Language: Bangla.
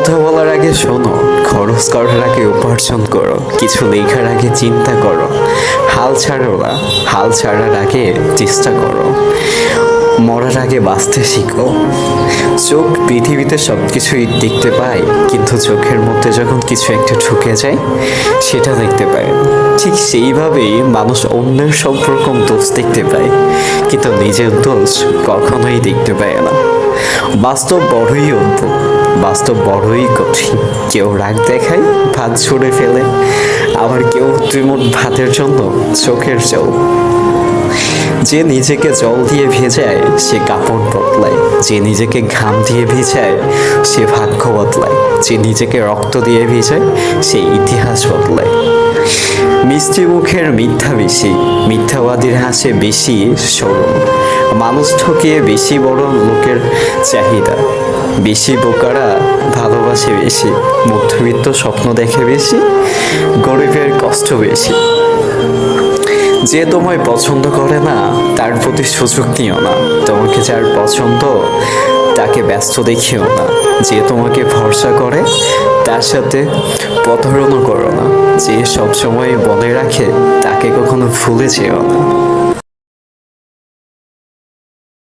কথা বলার আগে শোনো, খরচ করার আগে উপার্জন করো, কিছু লেখার আগে চিন্তা করো, হাল ছাড়ো না, হাল ছাড়ার আগে চেষ্টা করো, মরার আগে বাঁচতে শিখো। চোখ পৃথিবীতে সব কিছুই দেখতে পায়, কিন্তু চোখের মধ্যে যখন কিছু একটা ঢুকে যায়, সেটা দেখতে পায়। ঠিক সেইভাবেই মানুষ অন্যের সব রকম দোষ দেখতে পায়, কিন্তু নিজের দোষ কখনোই দেখতে পায় না। বাস্তব বড়ই অদ্ভুত। বাস্তব বড়ই কঠিন। কেউ রাগ দেখায়, ভাত ছুঁড়ে ফেলে। আবার কেউ ত্রিমুট ভাতের জন্য চোখের জল। যে নিজেকে জল দিয়ে ভেজায় সে কাপড় বদলায়। যে নিজেকে ঘাম দিয়ে ভিজায় সে ভাগ্য বদলায়। যে নিজেকে রক্ত দিয়ে ভিজায় সে ইতিহাস বদলায়। মিষ্টি মুখের মিথ্যা বেশি, মিথ্যাবাদীর হাসে বেশি সরল। মানুষ ঠকিয়ে বেশি বড় লোকের চাহিদা। বেশি বোকারা ভালোবাসে বেশি, মধ্যবিত্ত স্বপ্ন দেখে বেশি, গরিবের কষ্ট বেশি। যে তোমায় পছন্দ করে না, তার প্রতি সুযোগ নিও না। তোমাকে যার পছন্দ, তাকে ব্যস্ত দেখিও না। যে তোমাকে ভরসা করে, তার সাথে প্রতারণা করো না। যে সবসময় বলে রাখে, তাকে কখনো ভুলে যেও না।